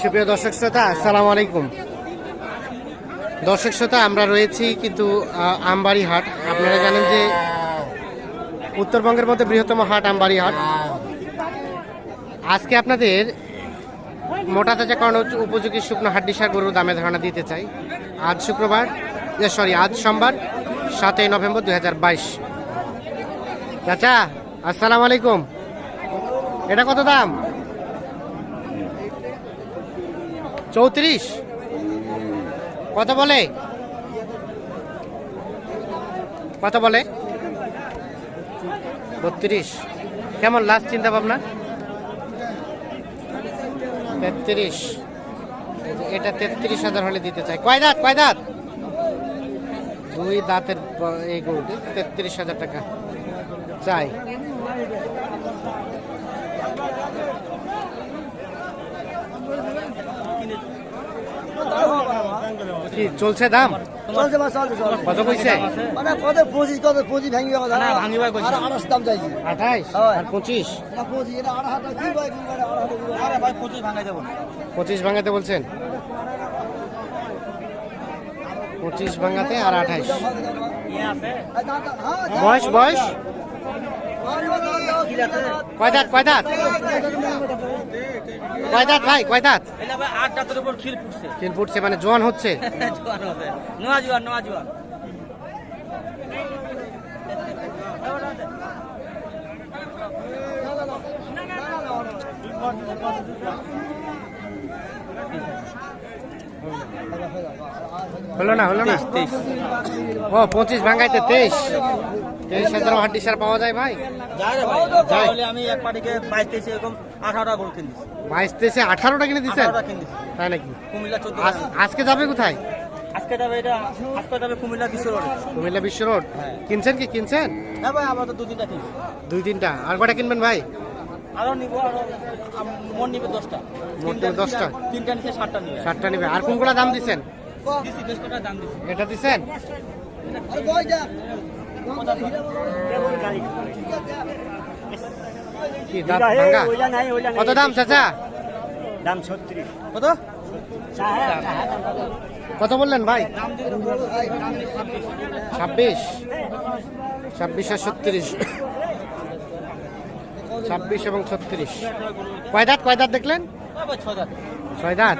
সুপ্রিয় দর্শক শ্রোতা, আসসালামু আলাইকুম। দর্শক শ্রোতা, আমরা রয়েছি কিন্তু আমবাড়ি হাট। আপনারা জানেন যে উত্তরবঙ্গের মধ্যে বৃহত্তম হাট আমবাড়ি হাট। আজকে আপনাদের মোটা তাজা কারণ উপযোগী শুকনো হাড্ডিসার গরুর দামে ধারণা দিতে চাই। আজ শুক্রবার সরি, আজ সোমবার, সাতই নভেম্বর দুই হাজার বাইশ। চাচা, আসসালামু আলাইকুম। এটা কত দাম? চৌত্রিশ। কত বলে? কত বলে? বত্রিশ। কেমন লাস্ট চিন্তা ভাবনা তেত্রিশ। এটা তেত্রিশ হাজার হলে দিতে চাই। কয় দাঁত? কয় দাঁত? দুই দাঁতের এই গরুটি তেত্রিশ হাজার টাকা চাই। কি চলছে দাম? চলছে বা চলছে চলছে। কত কইছে? মানে কত পঁচিশ কত পঁচিশ ভাঙি যাবে না, ভাঙিবা কইছে। আর আড়াইশ দাম চাইছি। আঠাইশ? আর পঁচিশ? না পঁচিশ এটা আড়াই হাজার কি ভাই কি ভাই আড়াই হাজার ভাই? আরে ভাই পঁচিশ ভাঙাই দেবো পঁচিশ ভাঙাতে বলছেন? পঁচিশ ভাঙাতে আর আঠাইশ। বয়স বয়স? কয় দাঁত কয় দাঁত? কয় দাঁত ভাই কয় দাঁত? ভাই আট দাঁতের উপর খিল ফুটছে। কিল ফুটছে মানে জোয়ান হচ্ছে? জোয়ান হবে নোয়া জোয়ান নোয়া জোয়ান। হলো না হলো না? তেইশ ও পঁচিশ ভাঙাইতে তেইশ। তেইশ হাজার হাড্ডি সার পাওয়া যায় ভাই। আমি এক পাটিকে বাইশ তেইশে এরকম আঠারোটা গরু বাইশ তেইশে আঠারোটা কিনে দিচ্ছেন তাই নাকি? আজকে যাবে কোথায়? আজকে যাবে এটা আজকে যাবে কুমিল্লা বিশ্ব রোডে। কুমিল্লা বিশ্ব রোড? হ্যাঁ। কিনছেন কি? কিনছেন? হ্যাঁ ভাই আমরা তো দু তিনটা কিনছি। দুই তিনটা। আর কটা কিনবেন ভাই? আরও নিবো আরও নিবে দশটা। মোট নিবে দশটা? তিনটা নিচে সাতটা নিবে। ষাটটা নিবে। আর কোনগুলা দাম দিচ্ছেন এটা দিচ্ছেন কত দাম চাচা? দাম ছত্রিশ। কত? কত বললেন ভাই? ছাব্বিশ। ছাব্বিশ আর ছত্রিশ। ছাব্বিশ এবং ছত্রিশ। কয় দাঁত কয় দাঁত দেখলেন? ছয় দাঁত ছয় দাঁত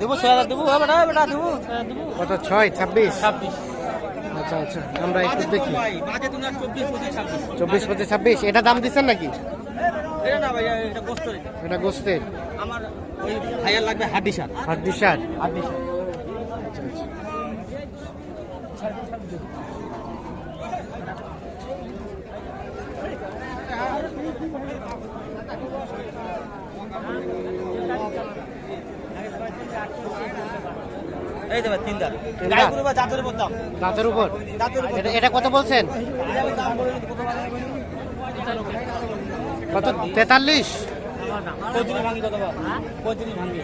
দেবো ছয় হাজার দেবো হ্যাঁ বেটা হ্যাঁ বেটা দেবো। ছয় কত ছাব্বিশ? ছাব্বিশ। আচ্ছা আচ্ছা আমরা একটু দেখি। চব্বিশ পঁচিশ ছাব্বিশ। এটা দাম দিচ্ছেন নাকি? এটা না ভাই এটা গোস্ত এটা। এটা গোস্তের আমার ওই ভাইয়ার লাগবে হাড্ডি সার। হাড্ডি সার? হাড্ডি সার। এই দেবে তিন দাঁত তিন গাই দাঁত? গরু বা জাতের উপর দাম দাঁতের উপর? দাঁতের উপর এটা এটা কত বলছেন? কত? তেতাল্লিশ? পঁয়ত্রিশ ভাঙি কত? পঁয়ত্রিশ ভাঙি।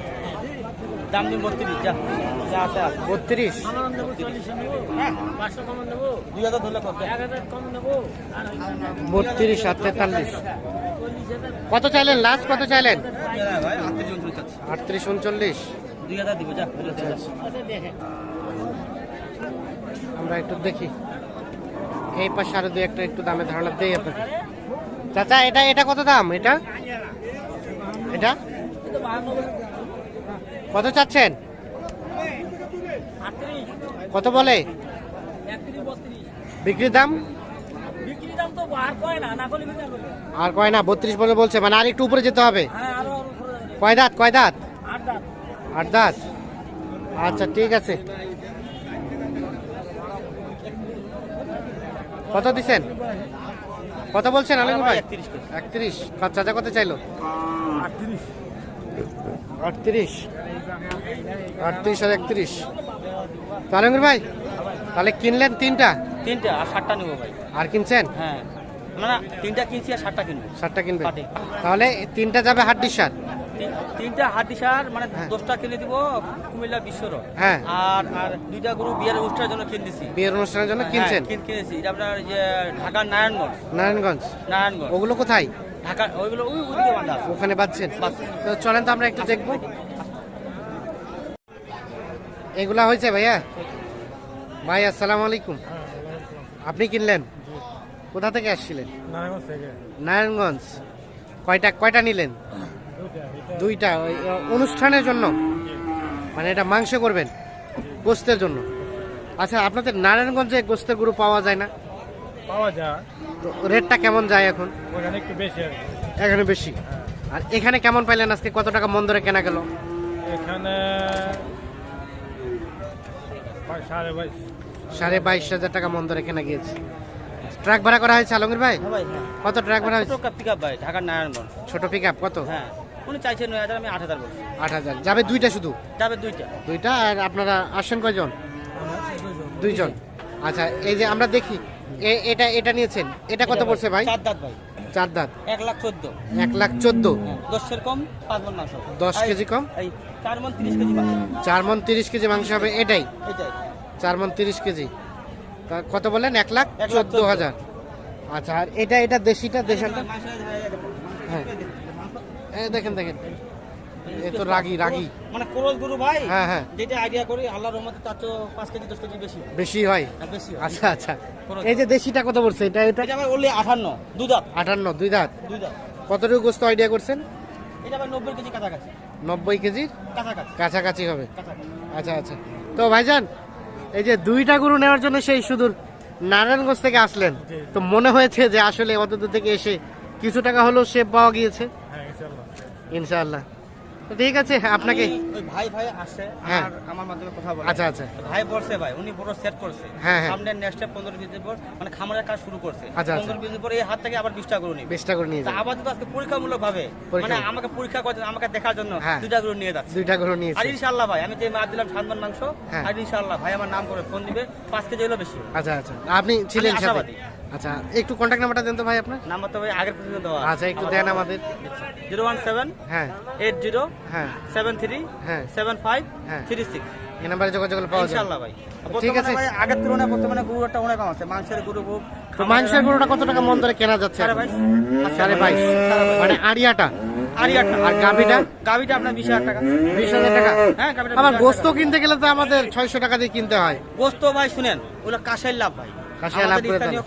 দাম দিন বত্রিশ যা। বত্রিশ। বত্রিশ আর তেতাল্লিশ। কত চাইলেন? লাস্ট কত চাইলেন? আটত্রিশ উনচল্লিশ। আমরা একটু দেখি। এই পাশে আরও দুই একটা একটু দামে ধারণা দেই আপনাকে। চাচা, এটা এটা কত দাম? এটা? এটা? কত চাচ্ছেন? কত বলে? বিক্রির দাম? আর কয় না বত্রিশ বলে বলছে মানে আর একটু উপরে যেতে হবে। কয় দাঁত কয় দাঁত? আট দাঁত। আচ্ছা ঠিক আছে। কত দিচ্ছেন? কত বলছেন আলম ভাই। একত্রিশ। চাচা কত চাইলো? আটত্রিশ। আটত্রিশ আর একত্রিশ। তো ভাই তাহলে কিনলেন তিনটা? তিনটা আর ষাটটা নেব ভাই। আর কিনছেন? হ্যাঁ। না তিনটা কিনছি আর ষাটটা কিনবো। সারটা কিনবেন। পাটি। তাহলে তিনটা যাবে হাড্ডির সার? তিন- তিনটা হাড্ডি সার মানে হ্যাঁ। দশটা কিনে দিব কুমিল্লা বিশ্ব রোড হ্যাঁ। আর আর দুইটা গরু বিয়ের অনুষ্ঠানের জন্য কিনে দিছি। বিয়ের অনুষ্ঠানের জন্য হ্যাঁ, কিনছেন? কিন- কিনেছি। এটা আপনার যে ঢাকার নারায়ণগঞ্জ। নারায়ণগঞ্জ। নারায়ণগঞ্জ। ওগুলো কোথায়? ঢাকা ওইগুলো ওই ওইদিকে বান্ধা ওখানে বাঁধছেন? তো চলেন তো আমরা একটু দেখব। এগুলা হয়েছে ভাইয়া? ভাই আসসালামু আলাইকুম। আপনি কিনলেন? কোথা থেকে আসছিলেন? নারায়ণগঞ্জ কয়টা কয়টা নিলেন? দুইটা ওই, অনুষ্ঠানের জন্য? মানে এটা মাংস করবেন? গোস্তের জন্য? আচ্ছা আপনাদের নারায়ণগঞ্জে গোস্তের গরু পাওয়া যায় না? পাওয়া যায়। তো রেটটা কেমন যায় এখন? ওখানে একটু বেশি এখানে বেশি। আর এখানে কেমন পাইলেন আজকে? কত টাকা মন ধরে কেনা গেল? এখানে সাড়ে বাইশ। সাড়ে বাইশ হাজার টাকা মন ধরে কেনা গিয়েছে। ট্রাক ভাড়া করা হয়েছে আলমগীর ভাই? হ্যাঁ হ্যাঁ। কত ট্রাক ভাড়া হয়েছে? পিক আপ ভাই ঢাকার নারায়ণগঞ্জ। ছোট পিক আপ কত? হ্যাঁ উনি চাইছেন নয় হাজার আমি আট হাজার বলছি। আট হাজার। যাবে দুইটা শুধু? যাবে দুইটা। দুইটা? আর আপনারা আসেন কয়জন? দুইজন। আচ্ছা এই যে আমরা দেখি এ- এটা এটা নিয়েছেন। এটা কত পড়ছে ভাই? চার দাঁত ভাই। চার দাঁত? এক লাখ চোদ্দ। এক লাখ চোদ্দ? দশের কম পাঁচ মন মাংস। দশ কেজি কম? চার মন তিরিশ কেজি মাংস। চার মন তিরিশ কেজি মাংস হবে এটাই? এটাই। চার মন তিরিশ কেজি। তা কত বললেন? এক লাখ চোদ্দ। হাজার। আচ্ছা আর এটা এটা দেশিটা দেশালটা? হ্যাঁ। দেখেন দেখেন। এ তো রাগি রাগি। মানে কোরল গরু ভাই হ্যাঁ, হ্যাঁ। যেটা আইডিয়া করি আল্লাহর রহমতে তার তো পাঁচ কেজি দশ কেজি বেশি। বেশি হয়? হ্যাঁ, বেশি। আচ্ছা আচ্ছা। এই যে দেশিটা কত পড়ছে? এটা এটা ভাই ওনলি আঠান্ন দু দাঁত। আটান্ন দুই দাঁত? দুই দাঁত। কতটুকু গোস্ত আইডিয়া করছেন? এটা ভাই নব্বই কেজি কাছাকাছি। নব্বই কেজির কাছাকাছি। কাছাকাছি হবে। আচ্ছা আচ্ছা। তো ভাইজান এই যে দুইটা গরু নেওয়ার জন্য সেই সুদূর নারায়ণগঞ্জ থেকে আসলেন। তো মনে হয়েছে যে আসলে অত দূর থেকে এসে কিছু টাকা হলেও সেভ পাওয়া গিয়েছে? হ্যাঁ ইনশাআল্লাহ। ঠিক আছে আপনাকে ওই ভাই ভাই আসে হ্যাঁ। আর আমার মাধ্যমে কথা বলে আচ্ছা আচ্ছা ভাই বলছে ভাই উনি বড় সেট করছে হ্যাঁ, হ্যাঁ। সামনে নেক্সট পনেরো বিশ দিন পর মানে খামারের কাজ শুরু করছে আচ্ছা, আচ্ছা। পনেরো বিশ দিন পর এই হাত থেকে আবার বিশটা করে নিবে বেশটা করে নিয়ে তা যান আপাতত আজকে পরীক্ষামূলক ভাবে মানে আমাকে পরীক্ষা করতে আমাকে দেখার জন্য হ্যাঁ। করে নিয়ে যাচ্ছে আর নিয়েছে ইনশাল্লাহ ভাই আমি যে মাছ দিলাম সাতমান মাংস হ্যাঁ। আর ইনশাল্লাহ ভাই আমার নাম করে ফোন দিবে পাঁচ কেজি হলো বেশি আচ্ছা আচ্ছা আপনি ছিলেন সাথে। আচ্ছা একটু কন্ট্যাক্ট নাম্বারটা দেন তো ভাই আপনার। নাম্বার তো ভাই আগের পর্যন্ত দেওয়া আচ্ছা একটু দেন আমাদের। জিরো ওয়ান সেভেন হ্যাঁ। এইট জিরো হ্যাঁ। সেভেন থ্রি হ্যাঁ। সেভেন ফাইভ হ্যাঁ। Three six. এই নাম্বারে যোগাযোগ করলে পাওয়া যাবে। ইনশাল্লাহ ভাই। ঠিক আছে। ভাই আগের তুলনায় বর্তমানে গরুটা অনেক কম আছে। মাংসের গরু খুব তো মাংসের গরুটা কত টাকা মন ধরে কেনা যাচ্ছে এখন? বাইশ। সাড়ে মানে আড়িয়াটা? আরিয়াটা আর আপনার টাকা। হ্যাঁ আবার গোস্ত কিনতে গেলে তো আমাদের ছয়শো টাকা দিয়ে কিনতে হয়। গোস্ত ভাই শুনেন ওগুলো কাঁসাই লাভ ভাই। লাভ করে স্থানীয়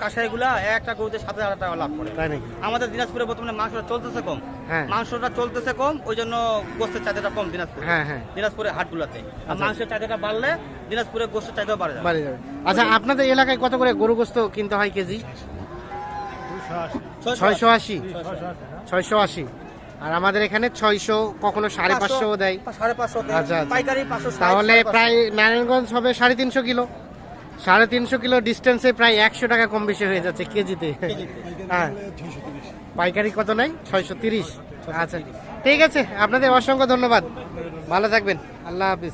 একটা গরুতে সাত হাজার টাকা লাভ করে। তাই নাকি? আমাদের দিনাজপুরে বর্তমানে মাংসটা চলতেছে কম। হ্যাঁ। মাংসটা চলতেছে কম ওই জন্য গোস্তের চাহিদাটা কম দিনাজপুরে। হ্যাঁ হ্যাঁ। দিনাজপুরে হাটগুলাতে। আর আচ্ছা। মাংসের চাহিদাটা বাড়লে দিনাজপুরে গোস্তের চাহিদাও বাড়ে যাবে। বাড়ি যাবে। আচ্ছা আপনাদের এলাকায় কত করে গরু গোস্ত কিনতে হয় কেজি? ছয়শো আশি? ছয়শো আশি। আর আমাদের এখানে ছয়শো কখনো সাড়ে পাঁচশো দেয়। সাড়ে পাঁচশো আচ্ছা, আচ্ছা। পাইকারি পাঁচশো তাহলে প্রায় নারায়ণগঞ্জ হবে সাড়ে তিনশো কিলো। সাড়ে তিনশো কিলো ডিস্টেন্সে প্রায় একশো টাকা কম বেশি হয়ে যাচ্ছে কেজিতে। হ্যাঁ। পাইকারি কত নাই? ছয়শো তিরিশ। আচ্ছা। ঠিক আছে, আপনাদের অসংখ্য ধন্যবাদ। ভালো থাকবেন। আল্লাহ হাফিজ।